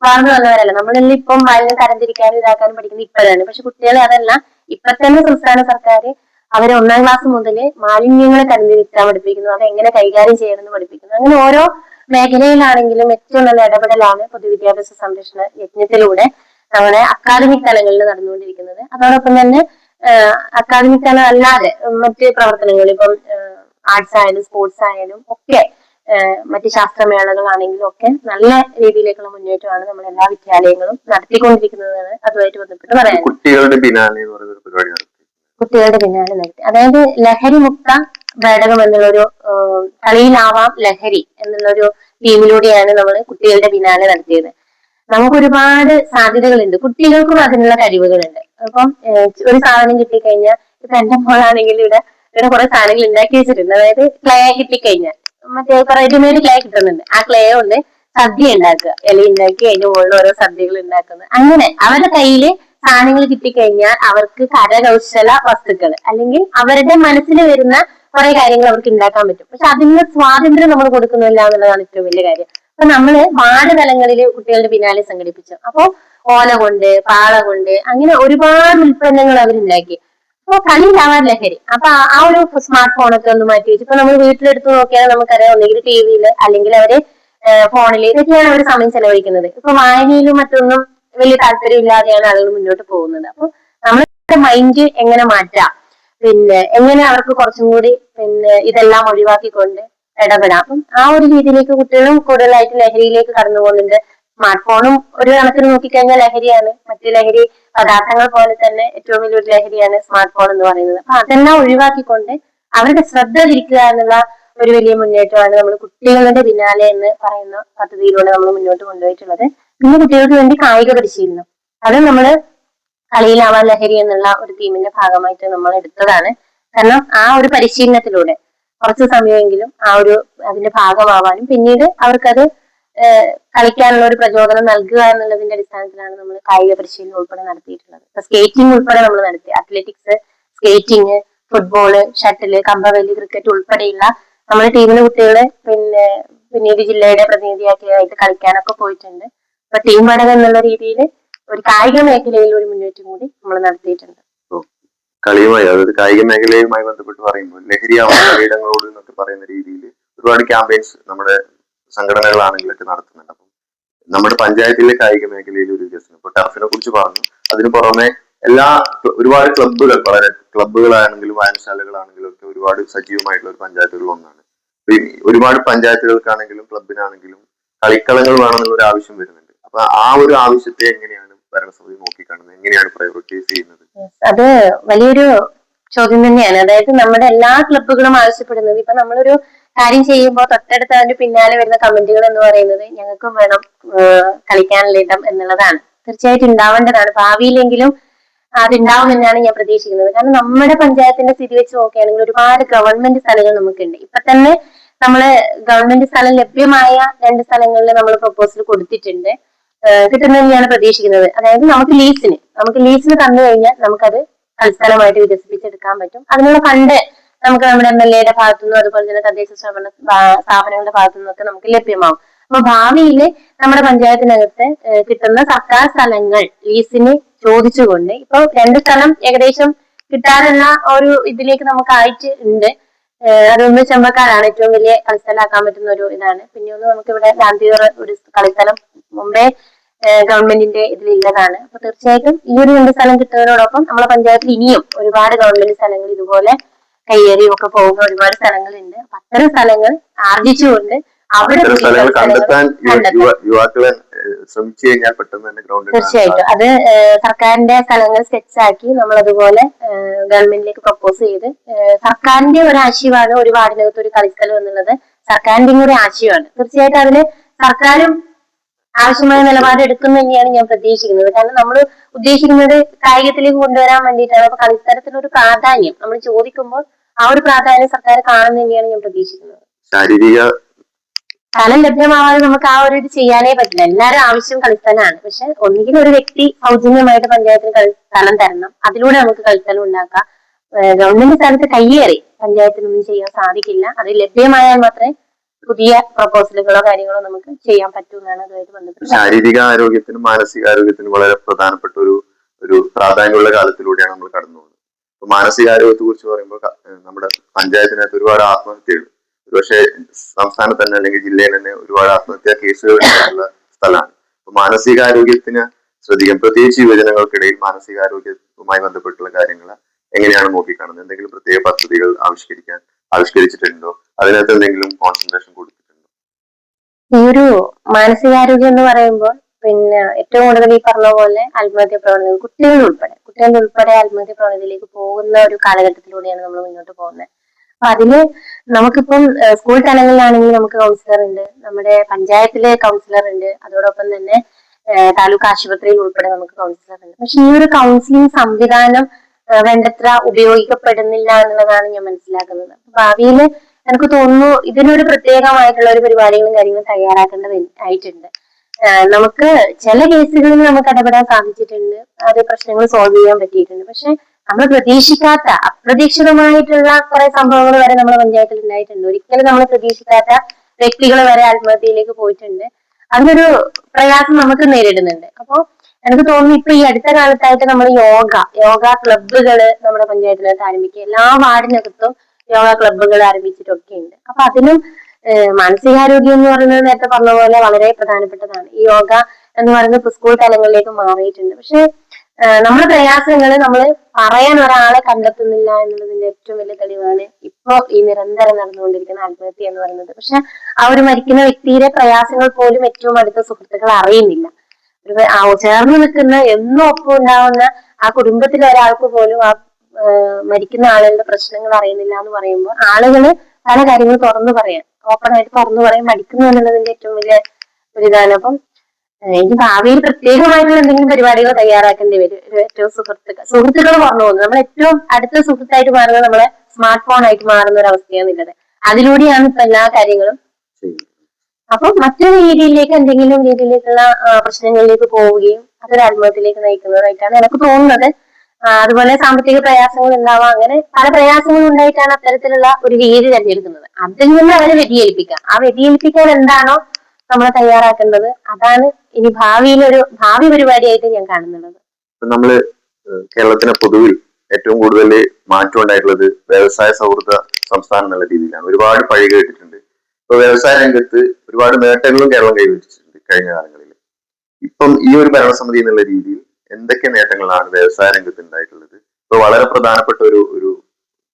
വളർന്നു വന്നവരല്ല. നമ്മളെല്ലാം ഇപ്പം മാലിന്യം തരംതിരിക്കാനും ഇതാക്കാനും പഠിക്കുന്നത് ഇപ്പോഴാണ്. പക്ഷെ കുട്ടികളെ അതല്ല ഇപ്പൊ തന്നെ സംസ്ഥാന സർക്കാർ അവർ ഒന്നാം ക്ലാസ് മുതൽ മാലിന്യങ്ങളെ തരംതിരിക്കാൻ പഠിപ്പിക്കുന്നു. അത് എങ്ങനെ കൈകാര്യം ചെയ്യണമെന്ന് പഠിപ്പിക്കുന്നു. അങ്ങനെ ഓരോ മേഖലയിലാണെങ്കിലും ഏറ്റവും നല്ല ഇടപെടലാണ് പൊതുവിദ്യാഭ്യാസ സംരക്ഷണ യജ്ഞത്തിലൂടെ നമ്മുടെ അക്കാദമിക് തലങ്ങളിൽ നടന്നുകൊണ്ടിരിക്കുന്നത്. അതോടൊപ്പം തന്നെ അക്കാദമിക് തലം അല്ലാതെ മറ്റ് പ്രവർത്തനങ്ങൾ ഇപ്പം ആർട്സ് ആയാലും സ്പോർട്സ് ആയാലും ഒക്കെ മറ്റു ശാസ്ത്രമേളകളാണെങ്കിലും ഒക്കെ നല്ല രീതിയിലേക്കുള്ള മുന്നേറ്റമാണ് നമ്മൾ എല്ലാ വിദ്യാലയങ്ങളും നടത്തിക്കൊണ്ടിരിക്കുന്നതാണ്. അതുമായിട്ട് ബന്ധപ്പെട്ട് പറയാൻ കുട്ടികളുടെ ബിനാലെ കുട്ടികളുടെ പിന്നാലെ നടത്തി. അതായത് ലഹരി മുക്ത ഘടകം എന്നുള്ളൊരു കളിയിലാവാം ലഹരി എന്നുള്ളൊരു തീമിലൂടെയാണ് നമ്മൾ കുട്ടികളുടെ പിന്നാലെ നടത്തിയത്. നമുക്ക് ഒരുപാട് സാധ്യതകളുണ്ട്. കുട്ടികൾക്കും അതിനുള്ള കഴിവുകളുണ്ട്. അപ്പം ഒരു സാധനം കിട്ടിക്കഴിഞ്ഞാൽ ഇപ്പൊ എന്റെ മോളാണെങ്കിൽ ഇവിടെ ഇവിടെ കുറെ സാധനങ്ങൾ ഉണ്ടാക്കി വെച്ചിട്ടുണ്ട്. അതായത് ക്ലേ കിട്ടിക്കഴിഞ്ഞാൽ. മറ്റേ റെഡിമെയ്ഡ് ക്ലേ കിട്ടുന്നുണ്ട്. ആ ക്ലേ കൊണ്ട് സദ്യ ഉണ്ടാക്കുക. ഇല ഉണ്ടാക്കി അതിന്റെ മുകളിൽ ഓരോ സദ്യകൾ ഉണ്ടാക്കുന്നത്. അങ്ങനെ അവരുടെ കയ്യിൽ സാധനങ്ങൾ കിട്ടിക്കഴിഞ്ഞാൽ അവർക്ക് കരകൗശല വസ്തുക്കൾ അല്ലെങ്കിൽ അവരുടെ മനസ്സിൽ വരുന്ന കുറെ കാര്യങ്ങൾ അവർക്ക് ഉണ്ടാക്കാൻ പറ്റും. പക്ഷെ അതിന് സ്വാതന്ത്ര്യം നമ്മൾ കൊടുക്കുന്നില്ല എന്നുള്ളതാണ് ഏറ്റവും വലിയ കാര്യം. അപ്പൊ നമ്മൾ പാഠതലങ്ങളിൽ കുട്ടികളുടെ പിന്നാലെ സംഘടിപ്പിച്ചു. അപ്പൊ ഓല കൊണ്ട് പാള കൊണ്ട് അങ്ങനെ ഒരുപാട് ഉൽപ്പന്നങ്ങൾ അവരുണ്ടാക്കി. അപ്പൊ കളിയിലാവാൻ ലഹരി. അപ്പൊ ആ- ഒരു സ്മാർട്ട് ഫോണൊക്കെ ഒന്ന് മാറ്റി വെച്ചു. ഇപ്പൊ നമ്മൾ വീട്ടിലെടുത്ത് നോക്കിയാൽ നമുക്കറിയാം ഒന്നെങ്കിൽ ടി വിയിൽ അല്ലെങ്കിൽ അവർ ഫോണിൽ ഇതൊക്കെയാണ് അവർ സമയം ചെലവഴിക്കുന്നത്. ഇപ്പൊ വായനയിലും മറ്റൊന്നും വലിയ താല്പര്യം ഇല്ലാതെയാണ് ആളുകൾ മുന്നോട്ട് പോകുന്നത്. അപ്പൊ നമ്മുടെ മൈൻഡ് എങ്ങനെ മാറ്റാം? പിന്നെ എങ്ങനെ അവർക്ക് കുറച്ചും കൂടി പിന്നെ ഇതെല്ലാം ഒഴിവാക്കിക്കൊണ്ട് ഇടപെടാം. അപ്പം ആ ഒരു രീതിയിലേക്ക് കുട്ടികളും കൂടുതലായിട്ട് ലഹരിയിലേക്ക് കടന്നു പോകുന്നുണ്ട് സ്മാർട്ട് ഫോണും ഒരു കണക്കിന് നോക്കിക്കഴിഞ്ഞാൽ ലഹരിയാണ്. മറ്റു ലഹരി പദാർത്ഥങ്ങൾ പോലെ തന്നെ ഏറ്റവും വലിയൊരു ലഹരിയാണ് സ്മാർട്ട് ഫോൺ എന്ന് പറയുന്നത്. അപ്പൊ അതെല്ലാം ഒഴിവാക്കിക്കൊണ്ട് അവരുടെ ശ്രദ്ധ തിരിക്കുക എന്നുള്ള ഒരു വലിയ മുന്നേറ്റമാണ് നമ്മൾ കുട്ടികളുടെ പിന്നാലെ എന്ന് പറയുന്ന പദ്ധതിയിലൂടെ നമ്മൾ മുന്നോട്ട് കൊണ്ടുപോയിട്ടുള്ളത്. പിന്നെ കുട്ടികൾക്ക് വേണ്ടി കായിക പരിശീലനം. അത് നമ്മൾ കളിയിലാവാൻ ലഹരി എന്നുള്ള ഒരു തീമിന്റെ ഭാഗമായിട്ട് നമ്മൾ എടുത്തതാണ്. കാരണം ആ ഒരു പരിശീലനത്തിലൂടെ കുറച്ച് സമയമെങ്കിലും ആ ഒരു അതിന്റെ ഭാഗമാവാനും. പിന്നീട് അവർക്കത് കളിക്കാനുള്ള ഒരു പ്രചോദനം നൽകുക എന്നുള്ളതിന്റെ അടിസ്ഥാനത്തിലാണ് നമ്മൾ കായിക പരിശീലനം ഉൾപ്പെടെ നടത്തിയിട്ടുള്ളത്. ഇപ്പൊ സ്കേറ്റിംഗ് ഉൾപ്പെടെ നമ്മൾ നടത്തി. അത്ലറ്റിക്സ് സ്കേറ്റിംഗ് ഫുട്ബോൾ ഷട്ടിൽ കമ്പവലി ക്രിക്കറ്റ് ഉൾപ്പെടെയുള്ള നമ്മുടെ ടീമിലെ കുട്ടികളെ പിന്നെ പിന്നീട് ജില്ലയുടെ പ്രതിനിധിയാക്കിയായിട്ട് കളിക്കാനൊക്കെ പോയിട്ടുണ്ട്. അപ്പൊ ടീം ഘടകം എന്നുള്ള രീതിയിൽ ഒരു കായിക മേഖലയിൽ ഒരു മുന്നേറ്റം കൂടി നമ്മൾ നടത്തിയിട്ടുണ്ട്. കളിയുമായി അതായത് കായിക മേഖലയുമായി ബന്ധപ്പെട്ട് പറയുമ്പോൾ ലഹരിയാവുന്ന കളിയിടങ്ങളോട് എന്നൊക്കെ പറയുന്ന രീതിയിൽ ഒരുപാട് ക്യാമ്പയിൻസ് നമ്മുടെ സംഘടനകളാണെങ്കിലൊക്കെ നടത്തുന്നുണ്ട്. അപ്പം നമ്മുടെ പഞ്ചായത്തിലെ കായിക മേഖലയിൽ ഒരു വികസനം ഇപ്പൊ ടർഫിനെ കുറിച്ച് പറഞ്ഞു. അതിന് പുറമെ എല്ലാ ഒരുപാട് ക്ലബ്ബുകൾ വളരെ ക്ലബ്ബുകളാണെങ്കിലും വായനശാലകളാണെങ്കിലും ഒക്കെ ഒരുപാട് സജീവമായിട്ടുള്ള ഒരു പഞ്ചായത്തുകളിൽ ഒന്നാണ്. ഒരുപാട് പഞ്ചായത്തുകൾക്കാണെങ്കിലും ക്ലബിനാണെങ്കിലും കളിക്കളങ്ങൾ വേണമെന്നുള്ള ഒരു ആവശ്യം വരുന്നുണ്ട്. അപ്പൊ ആ ഒരു ആവശ്യത്തെ എങ്ങനെയാണ് എങ്ങനെയാണ് പ്രയോറിറ്റൈസ് ചെയ്യുന്നത്? അത് വലിയൊരു ചോദ്യം തന്നെയാണ്. അതായത് നമ്മുടെ എല്ലാ ക്ലബുകളും ആവശ്യപ്പെടുന്നത്. ഇപ്പൊ നമ്മളൊരു കാര്യം ചെയ്യുമ്പോൾ തൊട്ടടുത്ത് അതിന്റെ പിന്നാലെ വരുന്ന കമന്റുകൾ എന്ന് പറയുന്നത് ഞങ്ങൾക്കും വേണം കളിക്കാനുള്ള ഇടം എന്നുള്ളതാണ്. തീർച്ചയായിട്ടും ഉണ്ടാവേണ്ടതാണ്. ഭാവിയിലെങ്കിലും അതുണ്ടാവുമെന്നാണ് ഞാൻ പ്രതീക്ഷിക്കുന്നത്. കാരണം നമ്മുടെ പഞ്ചായത്തിന്റെ സ്ഥിതി വെച്ച് നോക്കുകയാണെങ്കിൽ ഒരുപാട് ഗവൺമെന്റ് സ്ഥലങ്ങൾ നമുക്കുണ്ട്. ഇപ്പൊ തന്നെ നമ്മൾ ഗവൺമെന്റ് സ്ഥലം ലഭ്യമായ രണ്ട് സ്ഥലങ്ങളിൽ നമ്മൾ പ്രപ്പോസൽ കൊടുത്തിട്ടുണ്ട്. കിട്ടുമെന്ന് ഞാൻ പ്രതീക്ഷിക്കുന്നത്. അതായത് നമുക്ക് ലീസിന് നമുക്ക് ലീസിന് തന്നു കഴിഞ്ഞാൽ നമുക്കത് തൽസ്ഥാനമായിട്ട് വികസിപ്പിച്ചെടുക്കാൻ പറ്റും. അതിനുള്ള ഫണ്ട് നമുക്ക് നമ്മുടെ എം എൽ എയുടെ ഭാഗത്തുനിന്നും അതുപോലെ തന്നെ തദ്ദേശ സ്ഥാപന സ്ഥാപനങ്ങളുടെ ഭാഗത്തു നിന്നൊക്കെ നമുക്ക് ലഭ്യമാവും. അപ്പൊ ഭാവിയിൽ നമ്മുടെ പഞ്ചായത്തിനകത്ത് കിട്ടുന്ന സർക്കാർ സ്ഥലങ്ങൾ ലീസിന് ചോദിച്ചുകൊണ്ട് ഇപ്പൊ രണ്ട് സ്ഥലം ഏകദേശം കിട്ടാനുള്ള ഒരു ഇതിലേക്ക് നമുക്ക് ആയിട്ട് ഉണ്ട്. അതൊന്ന് ചെമ്പക്കാരാണ് ഏറ്റവും വലിയ കളിസ്ഥലമാക്കാൻ പറ്റുന്ന ഒരു ഇതാണ്. പിന്നെ ഒന്ന് നമുക്ക് ഇവിടെ ഗാന്ധിയോർ ഒരു കളിസ്ഥലം മുമ്പേ ഗവൺമെന്റിന്റെ ഇതിലുള്ളതാണ് അപ്പൊ തീർച്ചയായിട്ടും ഈ ഒരു രണ്ട് സ്ഥലം കിട്ടുന്നതിനോടൊപ്പം നമ്മളെ പഞ്ചായത്തിൽ ഇനിയും ഒരുപാട് ഗവൺമെന്റ് സ്ഥലങ്ങൾ ഇതുപോലെ കയ്യേറിയും ഒക്കെ പോകുന്ന ഒരുപാട് സ്ഥലങ്ങളുണ്ട്. അപ്പൊ അത്തരം സ്ഥലങ്ങൾ ആർജിച്ചുകൊണ്ട് കണ്ടെത്താൻ യുവ- കണ്ടെത്താൻ. യുവ- യുവാക്കളെ ശ്രമിച്ചു കഴിഞ്ഞാൽ പെട്ടെന്ന് തന്നെ തീർച്ചയായിട്ടും. അത് സർക്കാരിന്റെ സ്ഥലങ്ങൾ സ്കെച്ചാക്കി നമ്മൾ അതുപോലെ ഗവൺമെന്റിലേക്ക് പ്രപ്പോസ് ചെയ്ത് സർക്കാരിന്റെ ഒരു ആശയമാണ് ഒരു വാർഡിനകത്ത് ഒരു കളിസ്ഥലം എന്നുള്ളത്. സർക്കാരിന്റെ ഒരു ആശയമാണ്. തീർച്ചയായിട്ടും അതിന് സർക്കാരും ആവശ്യമായ നിലപാട് എടുക്കുന്നു തന്നെയാണ് ഞാൻ പ്രതീക്ഷിക്കുന്നത്. കാരണം നമ്മൾ ഉദ്ദേശിക്കുന്നത് കായികത്തിലേക്ക് കൊണ്ടുവരാൻ വേണ്ടിയിട്ടാണ്. അപ്പൊ കളിത്തരത്തിനൊരു ഒരു പ്രാധാന്യം നമ്മൾ ചോദിക്കുമ്പോൾ ആ ഒരു പ്രാധാന്യം സർക്കാർ കാണുന്നു തന്നെയാണ് ഞാൻ പ്രതീക്ഷിക്കുന്നത്. ശാരീരിക സ്ഥലം ലഭ്യമാവാതെ നമുക്ക് ആ ഒരു ഇത് ചെയ്യാനേ പറ്റില്ല. എല്ലാവരും ആവശ്യം കളിത്തനാണ്. പക്ഷെ ഒന്നുകിൽ ഒരു വ്യക്തി സൗജന്യമായിട്ട് പഞ്ചായത്തിന് കളി സ്ഥലം തരണം. അതിലൂടെ നമുക്ക് കളിസ്ഥലം ഉണ്ടാക്കാം. ഗവൺമെന്റ് സ്ഥലത്ത് കയ്യേറി പഞ്ചായത്തിനൊന്നും ചെയ്യാൻ സാധിക്കില്ല. അത് ലഭ്യമായാൽ മാത്രമേ പുതിയ പ്രപ്പോസലുകളോ കാര്യങ്ങളോ നമുക്ക് ചെയ്യാൻ പറ്റുമെന്നാണ് അതുമായിട്ട് ബന്ധപ്പെട്ട് ശാരീരിക ആരോഗ്യത്തിനും മാനസിക ആരോഗ്യത്തിനും വളരെ പ്രധാനപ്പെട്ട ഒരു ഒരു പ്രാധാന്യമുള്ള കാലത്തിലൂടെയാണ് നമ്മൾ കടന്നു പോകുന്നത്. അപ്പൊ മാനസിക ആരോഗ്യത്തെ കുറിച്ച് പറയുമ്പോൾ നമ്മുടെ പഞ്ചായത്തിനകത്ത് ഒരുപാട് ആത്മഹത്യകൾ ഒരുപക്ഷെ സംസ്ഥാനത്ത് തന്നെ അല്ലെങ്കിൽ ജില്ലയിൽ തന്നെ ഒരുപാട് ആത്മഹത്യാ കേസുകൾ ഉണ്ടായിട്ടുള്ള സ്ഥലമാണ്. അപ്പൊ മാനസികാരോഗ്യത്തിന് ശ്രദ്ധിക്കാം. പ്രത്യേകിച്ച് യുവജനങ്ങൾക്കിടയിൽ മാനസികാരോഗ്യവുമായി ബന്ധപ്പെട്ടുള്ള കാര്യങ്ങൾ എങ്ങനെയാണ് നോക്കിക്കാണുന്നത്? എന്തെങ്കിലും പ്രത്യേക പദ്ധതികൾ ആവിഷ്കരിക്കാൻ ആവിഷ്കരിച്ചിട്ടുണ്ടോ? അതിനകത്ത് എന്തെങ്കിലും കോൺസെൻട്രേഷൻ കൊടുത്തിട്ടുണ്ടോ? ഈ ഒരു മാനസികാരോഗ്യം എന്ന് പറയുമ്പോൾ പിന്നെ ഏറ്റവും കൂടുതൽ ഈ പറഞ്ഞ പോലെ ആത്മഹത്യ പ്രവണതകൾ കുട്ടികൾ ഉൾപ്പെടെ കുട്ടികൾ ഉൾപ്പെടെ ആത്മഹത്യ പ്രവണതയിലേക്ക് പോകുന്ന ഒരു കാലഘട്ടത്തിലൂടെയാണ് നമ്മൾ മുന്നോട്ട് പോകുന്നത്. അപ്പൊ അതിൽ നമുക്കിപ്പം സ്കൂൾ തലങ്ങളിലാണെങ്കിൽ നമുക്ക് കൗൺസിലർ ഉണ്ട് നമ്മുടെ പഞ്ചായത്തിലെ കൗൺസിലർ ഉണ്ട് അതോടൊപ്പം തന്നെ താലൂക്ക് ആശുപത്രിയിൽ ഉൾപ്പെടെ നമുക്ക് കൗൺസിലർ ഉണ്ട്. പക്ഷെ ഈ ഒരു കൗൺസിലിംഗ് സംവിധാനം വേണ്ടത്ര ഉപയോഗിക്കപ്പെടുന്നില്ല എന്നുള്ളതാണ് ഞാൻ മനസ്സിലാക്കുന്നത്. ഭാവിയിൽ എനിക്ക് തോന്നുന്നു ഇതിനൊരു പ്രത്യേകമായിട്ടുള്ള ഒരു പരിപാടികളും കാര്യങ്ങളും തയ്യാറാക്കേണ്ടത് ആയിട്ടുണ്ട്. നമുക്ക് ചില കേസുകളിൽ നമുക്ക് ഇടപെടാൻ സാധിച്ചിട്ടുണ്ട്. അത് പ്രശ്നങ്ങൾ സോൾവ് ചെയ്യാൻ പറ്റിയിട്ടുണ്ട്. പക്ഷെ നമ്മൾ പ്രതീക്ഷിക്കാത്ത അപ്രതീക്ഷിതമായിട്ടുള്ള കുറെ സംഭവങ്ങൾ വരെ നമ്മുടെ പഞ്ചായത്തിൽ ഉണ്ടായിട്ടുണ്ട്. ഒരിക്കലും നമ്മൾ പ്രതീക്ഷിക്കാത്ത വ്യക്തികൾ വരെ ആത്മഹത്യയിലേക്ക് പോയിട്ടുണ്ട്. അതിനൊരു പ്രയാസം നമുക്ക് നേരിടുന്നുണ്ട്. അപ്പോ എനിക്ക് തോന്നുന്നു ഇപ്പൊ ഈ അടുത്ത കാലത്തായിട്ട് നമ്മൾ യോഗ യോഗ ക്ലബ്ബുകൾ നമ്മുടെ പഞ്ചായത്തിനകത്ത് ആരംഭിക്കുക എല്ലാ വാർഡിനകത്തും യോഗ ക്ലബ്ബുകൾ ആരംഭിച്ചിട്ടൊക്കെ ഉണ്ട് അപ്പൊ അതിനും മാനസികാരോഗ്യം എന്ന് പറയുന്നത് നേരത്തെ പറഞ്ഞ പോലെ വളരെ പ്രധാനപ്പെട്ടതാണ്. ഈ യോഗ എന്ന് പറയുന്നത് സ്കൂൾ തലങ്ങളിലേക്ക് മാറിയിട്ടുണ്ട്. പക്ഷെ നമ്മുടെ പ്രയാസങ്ങൾ നമ്മൾ പറയാൻ ഒരാളെ കണ്ടെത്തുന്നില്ല എന്നുള്ളതിന്റെ ഏറ്റവും വലിയ തെളിവാണ് ഇപ്പോ ഈ നിരന്തരം നടന്നുകൊണ്ടിരിക്കുന്ന ആത്മഹത്യ എന്ന് പറയുന്നത്. പക്ഷെ ആ ഒരു മരിക്കുന്ന വ്യക്തിയുടെ പ്രയാസങ്ങൾ പോലും ഏറ്റവും അടുത്ത സുഹൃത്തുക്കൾ അറിയുന്നില്ല. ചേർന്ന് നിൽക്കുന്ന എന്നും ഒപ്പം ഉണ്ടാവുന്ന ആ കുടുംബത്തിലെ ഒരാൾക്ക് പോലും ആ മരിക്കുന്ന ആളുകളുടെ പ്രശ്നങ്ങൾ അറിയുന്നില്ല എന്ന് പറയുമ്പോൾ ആളുകൾ പല കാര്യങ്ങൾ തുറന്നു പറയാൻ ഓപ്പൺ ആയിട്ട് തുറന്നു പറയാൻ മടിക്കുന്നു എന്നുള്ളതിന്റെ ഏറ്റവും വലിയ ഒരു ഇതാണ്. അപ്പം എനിക്ക് ഭാവിയിൽ പ്രത്യേകമായിട്ടുള്ള എന്തെങ്കിലും പരിപാടികൾ തയ്യാറാക്കേണ്ടി വരും. ഏറ്റവും സുഹൃത്തുക്കൾ സുഹൃത്തുക്കൾ പറഞ്ഞു പോകുന്നത് നമ്മൾ ഏറ്റവും അടുത്ത സുഹൃത്തായിട്ട് മാറുന്നത് നമ്മളെ സ്മാർട്ട് ഫോൺ ആയിട്ട് മാറുന്ന ഒരു അവസ്ഥയാണ് ഉള്ളത് അതിലൂടെയാണ് ഇപ്പൊ എല്ലാ കാര്യങ്ങളും അപ്പൊ മറ്റൊരു രീതിയിലേക്ക് എന്തെങ്കിലും രീതിയിലേക്കുള്ള പ്രശ്നങ്ങളിലേക്ക് പോവുകയും അതൊരു ആത്മഹത്യയിലേക്ക് നയിക്കുന്നതായിട്ടാണ് എനിക്ക് തോന്നുന്നത്. അതുപോലെ സാമ്പത്തിക പ്രയാസങ്ങൾ ഉണ്ടാവാം. അങ്ങനെ പല പ്രയാസങ്ങളും ഉണ്ടായിട്ടാണ് അത്തരത്തിലുള്ള ഒരു രീതി തിരഞ്ഞെടുക്കുന്നത്. അതിൽ നിന്ന് അവരെ വ്യതിയേൽപ്പിക്കാം ആ വ്യതിയേൽപ്പിക്കാൻ എന്താണോ നമ്മൾ തയ്യാറാക്കേണ്ടത് അതാണ് ഇനി ഭാവിയിൽ ഒരു ഭാവി പരിപാടിയായിട്ട് ഞാൻ കാണുന്നുള്ളത് നമ്മൾ കേരളത്തിന് പൊതുവിൽ ഏറ്റവും കൂടുതൽ മാറ്റം ഉണ്ടായിട്ടുള്ളത് വ്യവസായ സൗഹൃദ സംസ്ഥാനം എന്നുള്ള രീതിയിലാണ്. ഒരുപാട് പഴി കേട്ടിട്ടുണ്ട്. ഇപ്പൊ വ്യവസായ രംഗത്ത് ഒരുപാട് നേട്ടങ്ങളും കേരളം കൈവരിച്ചിട്ടുണ്ട് കഴിഞ്ഞ കാലങ്ങളിൽ. ഇപ്പം ഈ ഒരു ഭരണസമിതി എന്നുള്ള രീതിയിൽ എന്തൊക്കെ നേട്ടങ്ങളാണ് വ്യവസായ രംഗത്ത് ഉണ്ടായിട്ടുള്ളത്? ഇപ്പൊ വളരെ പ്രധാനപ്പെട്ട ഒരു ഒരു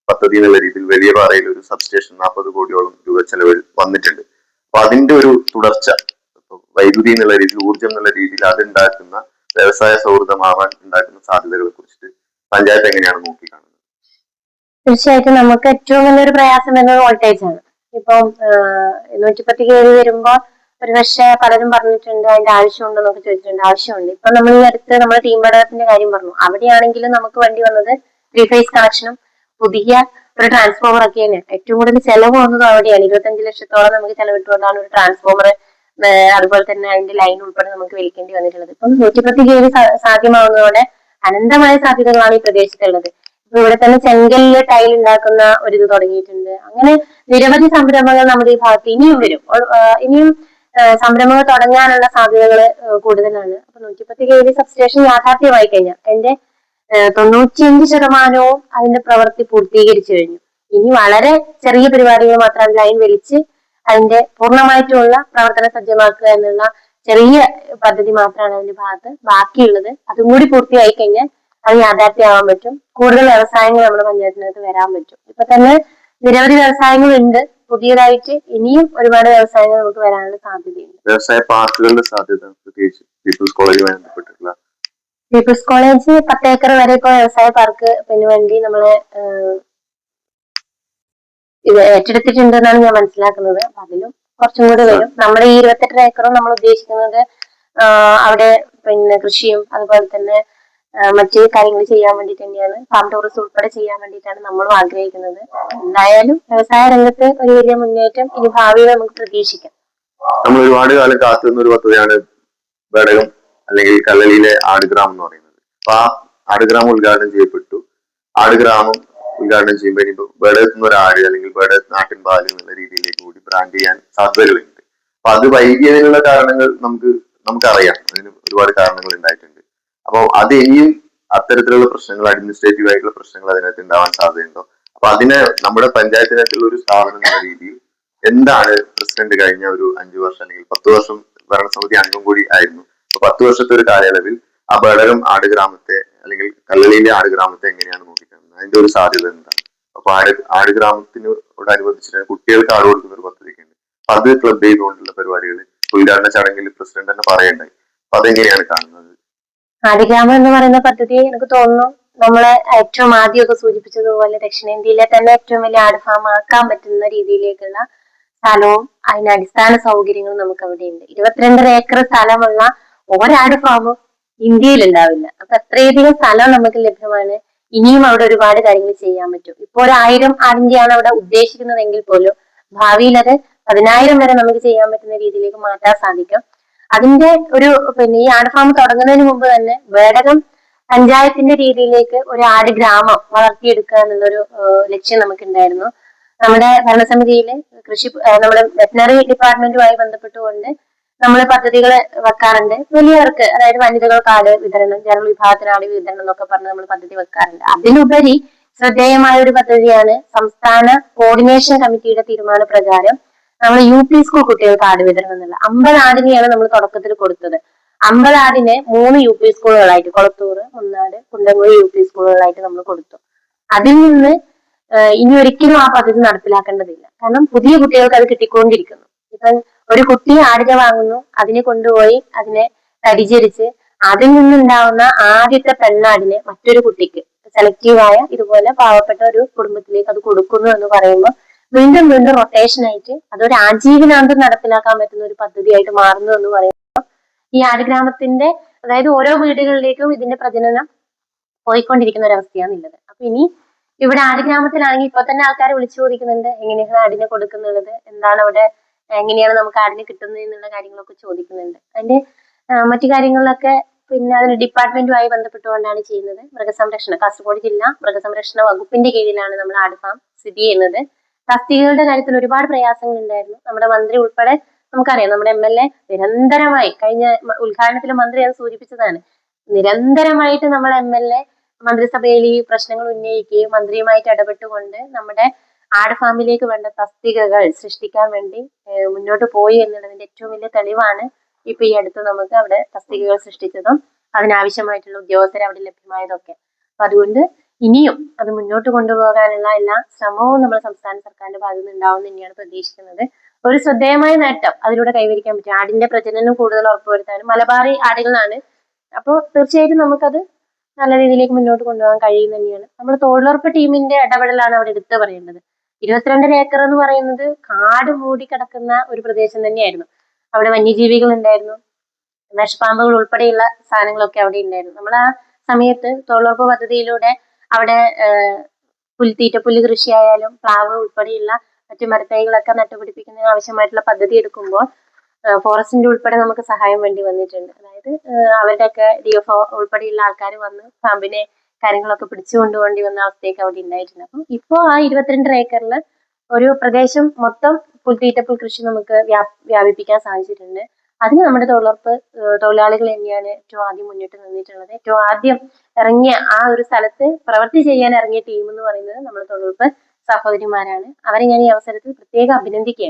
പദ്ധതി എന്നുള്ള രീതിയിൽ വലിയ പാറയിൽ ഒരു സബ്സ്റ്റേഷൻ നാൽപ്പത് കോടിയോളം രൂപ ചെലവിൽ വന്നിട്ടുണ്ട്. അപ്പൊ അതിന്റെ ഒരു തുടർച്ച വൈദ്യുതി എന്നുള്ള രീതിയിൽ ഊർജം എന്നുള്ള രീതിയിൽ അതുണ്ടാക്കുന്ന വ്യവസായ സൗഹൃദമാവാൻ ഉണ്ടാക്കുന്ന സാധ്യതകളെ കുറിച്ചിട്ട് പഞ്ചായത്ത് എങ്ങനെയാണ് നോക്കിക്കാണുന്നത്? തീർച്ചയായിട്ടും നമുക്ക് ഏറ്റവും വലിയൊരു പ്രയാസം വരുന്നത് വോൾട്ടേജ് ആണ്. ഇപ്പം നൂറ്റിപ്പത്ത് കയറി വരുമ്പോൾ ഒരു പക്ഷേ പലരും പറഞ്ഞിട്ടുണ്ട് അതിന്റെ ആവശ്യമുണ്ടെന്നൊക്കെ ചോദിച്ചിട്ടുണ്ട്. ആവശ്യമുണ്ട്. ഇപ്പൊ നമ്മൾ ഈ അടുത്ത് നമ്മൾ ടീം പഠനത്തിന്റെ കാര്യം പറഞ്ഞു. അവിടെയാണെങ്കിലും നമുക്ക് വേണ്ടി വന്നത് ത്രീ ഫേസ് കണക്ഷനും പുതിയ ഒരു ട്രാൻസ്ഫോമർ ഒക്കെ തന്നെയാണ് ഏറ്റവും കൂടുതൽ ചെലവ് വന്നത് അവിടെയാണ്. ഇരുപത്തഞ്ച് ലക്ഷത്തോളം നമുക്ക് ചെലവിട്ടുകൊണ്ടാണ് ഒരു ട്രാൻസ്ഫോമർ അതുപോലെ തന്നെ അതിന്റെ ലൈൻ ഉൾപ്പെടെ നമുക്ക് വലിക്കേണ്ടി വന്നിട്ടുള്ളത്. ഇപ്പം നൂറ്റിപ്പത്ത് കയറി സാധ്യമാവുന്നതോടെ അനന്തമായ സാധ്യതകളാണ് ഈ പ്രദേശത്തുള്ളത്. ഇവിടെ തന്നെ ചെങ്കല്ല് ടൈൽ ഉണ്ടാക്കുന്ന ഒരു ഇത് തുടങ്ങിയിട്ടുണ്ട്. അങ്ങനെ നിരവധി സംരംഭങ്ങൾ നമ്മുടെ ഈ ഭാഗത്ത് ഇനിയും വരും. ഇനിയും സംരംഭങ്ങൾ തുടങ്ങാനുള്ള സാധ്യതകൾ കൂടുതലാണ്. അപ്പൊ നൂറ്റിപ്പത്തി കെ വി സബ്സ്റ്റേഷൻ യാഥാർത്ഥ്യമായി കഴിഞ്ഞാൽ ആ, തൊണ്ണൂറ്റിയഞ്ച് ശതമാനവും അതിന്റെ പ്രവൃത്തി പൂർത്തീകരിച്ചു കഴിഞ്ഞു. ഇനി വളരെ ചെറിയ പരിപാടികൾ മാത്രം ലൈൻ വലിച്ച് അതിന്റെ പൂർണമായിട്ടുള്ള പ്രവർത്തന സജ്ജമാക്കുക എന്നുള്ള ചെറിയ പദ്ധതി മാത്രമാണ് അതിന്റെ ഭാഗത്ത് ബാക്കിയുള്ളത്. അതും കൂടി പൂർത്തിയായി കഴിഞ്ഞാൽ അത് യാഥാർത്ഥ്യമാവാൻ പറ്റും. കൂടുതൽ വ്യവസായങ്ങൾ നമ്മുടെ പഞ്ചായത്തിനകത്ത് വരാൻ പറ്റും. ഇപ്പൊ തന്നെ നിരവധി വ്യവസായങ്ങൾ ഉണ്ട് പുതിയതായിട്ട് ഇനിയും ഒരുപാട് വ്യവസായങ്ങൾ നമുക്ക് വരാനുള്ള സാധ്യതയുണ്ട്. വ്യവസായ പാർക്കുകളുടെ സാധ്യത പ്രത്യേകിച്ച് പീപ്പിൾസ് കോളേജുമായി ബന്ധപ്പെട്ടിട്ടുള്ള. പീപ്പിൾസ് കോളേജ് പത്ത് ഏക്കർ വരെ ഇപ്പൊ വ്യവസായ പാർക്ക് പിന്നെ വേണ്ടി നമ്മൾ ഇത് ഏറ്റെടുത്തിട്ടുണ്ട് എന്നാണ് ഞാൻ മനസ്സിലാക്കുന്നത്. അപ്പൊ അതിലും കുറച്ചും കൂടി വരും. നമ്മുടെ ഈ ഇരുപത്തെട്ടര ഏക്കറും നമ്മൾ ഉദ്ദേശിക്കുന്നത് അവിടെ പിന്നെ കൃഷിയും അതുപോലെ തന്നെ മറ്റ് കാര്യങ്ങൾ ചെയ്യാൻ വേണ്ടി തന്നെയാണ്. ഫാം ടൂറിസം ഉൾപ്പെടെ ചെയ്യാൻ വേണ്ടിയിട്ടാണ് നമ്മളും ആഗ്രഹിക്കുന്നത്. എന്തായാലും വ്യവസായ രംഗത്ത് ഒരു വലിയ മുന്നേറ്റം ഇനി ഭാവിയിൽ നമുക്ക് പ്രതീക്ഷിക്കാം. നമ്മൾ ഒരുപാട് കാലം കാത്തുനിന്ന ഒരു പദ്ധതിയാണ് ബേടകം അല്ലെങ്കിൽ കല്ലലിയിലെ ആടുഗ്രാമം എന്ന് പറയുന്നത്. അപ്പൊ ആ ആടുഗ്രാമം ഉദ്ഘാടനം ചെയ്യപ്പെട്ടു. ആടുഗ്രാമം ഉദ്ഘാടനം ചെയ്യുമ്പോൾ ഇനി ബേടകത്ത് നിന്ന് ഒരു ആട് അല്ലെങ്കിൽ ബേടകത്ത് നാട്ടിൻ പാൽ എന്നുള്ള രീതിയിലേക്ക് കൂടി ബ്രാൻഡ് ചെയ്യാൻ സാധ്യതകളുണ്ട്. അപ്പൊ അത് വൈകിയതിനുള്ള കാരണങ്ങൾ നമുക്ക് നമുക്കറിയാം. അതിന് ഒരുപാട് കാരണങ്ങൾ ഉണ്ടായിട്ടുണ്ട്. അപ്പോൾ അത് ഇനിയും അത്തരത്തിലുള്ള പ്രശ്നങ്ങൾ അഡ്മിനിസ്ട്രേറ്റീവ് ആയിട്ടുള്ള പ്രശ്നങ്ങൾ അതിനകത്ത് ഉണ്ടാവാൻ സാധ്യതയുണ്ടോ? അപ്പൊ അതിന് നമ്മുടെ പഞ്ചായത്തിനകത്തുള്ള ഒരു സ്ഥാപനം എന്ന രീതിയിൽ എന്താണ് പ്രസിഡന്റ് കഴിഞ്ഞ ഒരു അഞ്ചു വർഷം അല്ലെങ്കിൽ പത്ത് വർഷം ഭരണസമിതി അംഗം കൂടി ആയിരുന്നു. അപ്പൊ പത്ത് വർഷത്തെ ഒരു കാലയളവിൽ ആ ബടകം ആട് ഗ്രാമത്തെ അല്ലെങ്കിൽ കല്ലളിയിലെ ആടുഗ്രാമത്തെ എങ്ങനെയാണ് നോക്കിക്കാണുന്നത്? അതിന്റെ ഒരു സാധ്യത എന്താണ്? അപ്പൊ ആട് ആടുഗ്രാമത്തിനോട് അനുബന്ധിച്ചിട്ട് കുട്ടികൾക്ക് ആട് കൊടുക്കുന്ന ഒരു പദ്ധതിയൊക്കെ ഉണ്ട്. അത് ക്ലബ് ചെയ്തുകൊണ്ടുള്ള പരിപാടികൾ ഉദ്ഘാടന ചടങ്ങിൽ പ്രസിഡന്റ് തന്നെ പറയണ്ടായി. അപ്പൊ അതെങ്ങനെയാണ് കാണുന്നത്? ആദിഗ്രാമം എന്ന് പറയുന്ന പദ്ധതി എനിക്ക് തോന്നുന്നു നമ്മളെ ഏറ്റവും ആദ്യമൊക്കെ സൂചിപ്പിച്ചതുപോലെ ദക്ഷിണേന്ത്യയിലെ തന്നെ ഏറ്റവും വലിയ ആട് ഫാം ആക്കാൻ പറ്റുന്ന രീതിയിലേക്കുള്ള സ്ഥലവും അതിന്റെ അടിസ്ഥാന സൗകര്യങ്ങളും നമുക്ക് അവിടെ ഉണ്ട് ഇരുപത്തിരണ്ടര ഏക്കർ സ്ഥലമുള്ള ഒരാട് ഫാമും ഇന്ത്യയിൽ ഉണ്ടാവില്ല. അപ്പൊ അത്രയധികം സ്ഥലം നമുക്ക് ലഭ്യമാണ്. ഇനിയും അവിടെ ഒരുപാട് കാര്യങ്ങൾ ചെയ്യാൻ പറ്റും. ഇപ്പോൾ ഒരു ആയിരം ആടിന്റെയാണ് അവിടെ ഉദ്ദേശിക്കുന്നതെങ്കിൽ പോലും ഭാവിയിൽ അത് പതിനായിരം വരെ നമുക്ക് ചെയ്യാൻ പറ്റുന്ന രീതിയിലേക്ക് മാറ്റാൻ സാധിക്കും. അതിന്റെ ഒരു പിന്നെ ഈ ആട് ഫാം തുടങ്ങുന്നതിന് മുമ്പ് തന്നെ വേടകം പഞ്ചായത്തിന്റെ രീതിയിലേക്ക് ഒരു ആട് ഗ്രാമം വളർത്തിയെടുക്കുക എന്നുള്ളൊരു ലക്ഷ്യം നമുക്കുണ്ടായിരുന്നു. നമ്മുടെ ഭരണസമിതിയിൽ കൃഷി നമ്മുടെ വെറ്റിനറി ഡിപ്പാർട്ട്മെന്റുമായി ബന്ധപ്പെട്ടുകൊണ്ട് നമ്മൾ പദ്ധതികൾ വെക്കാറുണ്ട്. വലിയവർക്ക് അതായത് വനിതകൾക്ക് ആട് വിതരണം ജനറൽ വിഭാഗത്തിന് ആട് വിതരണം എന്നൊക്കെ പറഞ്ഞ് നമ്മൾ പദ്ധതി വെക്കാറുണ്ട്. അതിലുപരി ശ്രദ്ധേയമായ ഒരു പദ്ധതിയാണ് സംസ്ഥാന കോർഡിനേഷൻ കമ്മിറ്റിയുടെ തീരുമാനപ്രകാരം നമ്മൾ യു പി സ്കൂൾ കുട്ടികൾക്ക് ആട് വിതരണം എന്നുള്ള അമ്പത് ആടിനെയാണ് നമ്മൾ തുടക്കത്തിൽ കൊടുത്തത്. അമ്പത് ആടിനെ മൂന്ന് യു പി സ്കൂളുകളായിട്ട് കൊളത്തൂർ മുന്നാട് കുണ്ടംകുഴി യു പി സ്കൂളുകളായിട്ട് നമ്മൾ കൊടുത്തു. അതിൽ നിന്ന് ഇനി ഒരിക്കലും ആ പദ്ധതി നടപ്പിലാക്കേണ്ടതില്ല. കാരണം പുതിയ കുട്ടികൾക്ക് അത് കിട്ടിക്കൊണ്ടിരിക്കുന്നു. ഇപ്പം ഒരു കുട്ടി ആടിനെ വാങ്ങുന്നു അതിനെ കൊണ്ടുപോയി അതിനെ പരിചരിച്ച് അതിൽ നിന്നുണ്ടാവുന്ന ആദ്യത്തെ പെണ്ണാടിനെ മറ്റൊരു കുട്ടിക്ക് സെലക്റ്റീവായ ഇതുപോലെ പാവപ്പെട്ട ഒരു കുടുംബത്തിലേക്ക് അത് കൊടുക്കുന്നു എന്ന് പറയുമ്പോൾ വീണ്ടും വീണ്ടും റൊട്ടേഷൻ ആയിട്ട് അതൊരു ആജീവനാന്തം നടപ്പിലാക്കാൻ പറ്റുന്ന ഒരു പദ്ധതിയായിട്ട് മാറുന്നു എന്ന് പറയുമ്പോൾ ഈ ആടുഗ്രാമത്തിന്റെ അതായത് ഓരോ വീടുകളിലേക്കും ഇതിന്റെ പ്രജനനം പോയിക്കൊണ്ടിരിക്കുന്ന ഒരു അവസ്ഥയാണ് ഉള്ളത്. അപ്പൊ ഇനി ഇവിടെ ആടുഗ്രാമത്തിലാണെങ്കിൽ ഇപ്പൊ തന്നെ ആൾക്കാർ വിളിച്ചു ചോദിക്കുന്നുണ്ട് എങ്ങനെയാണ് ആടിനെ കൊടുക്കുന്നുള്ളത് എന്താണ് അവിടെ എങ്ങനെയാണ് നമുക്ക് ആടിനെ കിട്ടുന്നത് എന്നുള്ള കാര്യങ്ങളൊക്കെ ചോദിക്കുന്നുണ്ട്. അതിന്റെ മറ്റു കാര്യങ്ങളിലൊക്കെ പിന്നെ അതിന് ഡിപ്പാർട്ട്മെന്റുമായി ബന്ധപ്പെട്ടുകൊണ്ടാണ് ചെയ്യുന്നത്. മൃഗസംരക്ഷണ കാസർഗോഡ് ജില്ല മൃഗസംരക്ഷണ വകുപ്പിന്റെ കീഴിലാണ് നമ്മൾ ആട് ഫാം സ്ഥിതി ചെയ്യുന്നത്. തസ്തികകളുടെ കാര്യത്തിൽ ഒരുപാട് പ്രയാസങ്ങൾ ഉണ്ടായിരുന്നു നമ്മുടെ മന്ത്രി ഉൾപ്പെടെ നമുക്കറിയാം നമ്മുടെ എം എൽ എ നിരന്തരമായി കഴിഞ്ഞ ഉദ്ഘാടനത്തിൽ മന്ത്രി അത് സൂചിപ്പിച്ചതാണ്. നിരന്തരമായിട്ട് നമ്മൾ എം എൽ എ മന്ത്രിസഭയിൽ ഈ പ്രശ്നങ്ങൾ ഉന്നയിക്കുകയും മന്ത്രിയുമായിട്ട് ഇടപെട്ടുകൊണ്ട് നമ്മുടെ ആട് ഫാമിലേക്ക് വേണ്ട തസ്തികകൾ സൃഷ്ടിക്കാൻ വേണ്ടി മുന്നോട്ട് പോയി എന്നുള്ളതിന്റെ ഏറ്റവും വലിയ തെളിവാണ് ഇപ്പൊ ഈ അടുത്ത് നമുക്ക് അവിടെ തസ്തികകൾ സൃഷ്ടിച്ചതും അതിനാവശ്യമായിട്ടുള്ള ഉദ്യോഗസ്ഥരെ അവിടെ ലഭ്യമായതൊക്കെ. അപ്പൊ അതുകൊണ്ട് ഇനിയും അത് മുന്നോട്ട് കൊണ്ടുപോകാനുള്ള എല്ലാ ശ്രമവും നമ്മുടെ സംസ്ഥാന സർക്കാരിന്റെ ഭാഗത്ത് നിന്ന് ഉണ്ടാവും തന്നെയാണ് പ്രതീക്ഷിക്കുന്നത്. ഒരു ശ്രദ്ധേയമായ നേട്ടം അതിലൂടെ കൈവരിക്കാൻ പറ്റും. ആടിന്റെ പ്രജനനം കൂടുതൽ ഉറപ്പുവരുത്താനും മലബാറി ആടുകളാണ്. അപ്പോൾ തീർച്ചയായിട്ടും നമുക്കത് നല്ല രീതിയിലേക്ക് മുന്നോട്ട് കൊണ്ടുപോകാൻ കഴിയും തന്നെയാണ്. നമ്മൾ തൊഴിലുറപ്പ് ടീമിന്റെ ഇടപെടലാണ് അവിടെ എടുത്തു പറയേണ്ടത്. ഇരുപത്തിരണ്ടര ഏക്കർ എന്ന് പറയുന്നത് കാട് മൂടി കിടക്കുന്ന ഒരു പ്രദേശം തന്നെയായിരുന്നു. അവിടെ വന്യജീവികൾ ഉണ്ടായിരുന്നു. വിഷപ്പാമ്പുകൾ ഉൾപ്പെടെയുള്ള സാധനങ്ങളൊക്കെ അവിടെ ഉണ്ടായിരുന്നു. നമ്മൾ ആ സമയത്ത് തൊഴിലുറപ്പ് പദ്ധതിയിലൂടെ അവിടെ പുൽത്തീറ്റ പുല്ല് കൃഷിയായാലും പ്ലാവ് ഉൾപ്പെടെയുള്ള മറ്റു മരത്തൈകളൊക്കെ നട്ടുപിടിപ്പിക്കുന്നതിന് ആവശ്യമായിട്ടുള്ള പദ്ധതി എടുക്കുമ്പോൾ ഫോറസ്റ്റിന്റെ ഉൾപ്പെടെ നമുക്ക് സഹായം വേണ്ടി വന്നിട്ടുണ്ട്. അതായത് അവരുടെയൊക്കെ ഡി എഫ് ഉൾപ്പെടെയുള്ള ആൾക്കാർ വന്ന് പാമ്പിനെ കാര്യങ്ങളൊക്കെ പിടിച്ചു കൊണ്ടുപോകേണ്ടി വന്ന അവസ്ഥയൊക്കെ അവിടെ ഉണ്ടായിട്ടുണ്ട്. അപ്പം ഇപ്പോൾ ആ ഇരുപത്തിരണ്ട് ഏക്കറിൽ ഒരു പ്രദേശം മൊത്തം പുൽത്തീറ്റപ്പുൽ കൃഷി നമുക്ക് വ്യാപ് വ്യാപിപ്പിക്കാൻ സാധിച്ചിട്ടുണ്ട്. അതിന് നമ്മുടെ തൊഴിലുറപ്പ് തൊഴിലാളികൾ തന്നെയാണ് ഏറ്റവും ആദ്യം മുന്നിട്ട് നിന്നിട്ടുള്ളത്. ഏറ്റവും ആദ്യം ഇറങ്ങിയ ആ ഒരു സ്ഥലത്ത് പ്രവൃത്തി ചെയ്യാൻ ഇറങ്ങിയ ടീം എന്ന് പറയുന്നത് നമ്മുടെ തൊഴിലുറപ്പ് സഹോദരിമാരാണ്. അവരെ ഞാൻ ഈ അവസരത്തിൽ പ്രത്യേകം അഭിനന്ദിക്കുകയാണ്.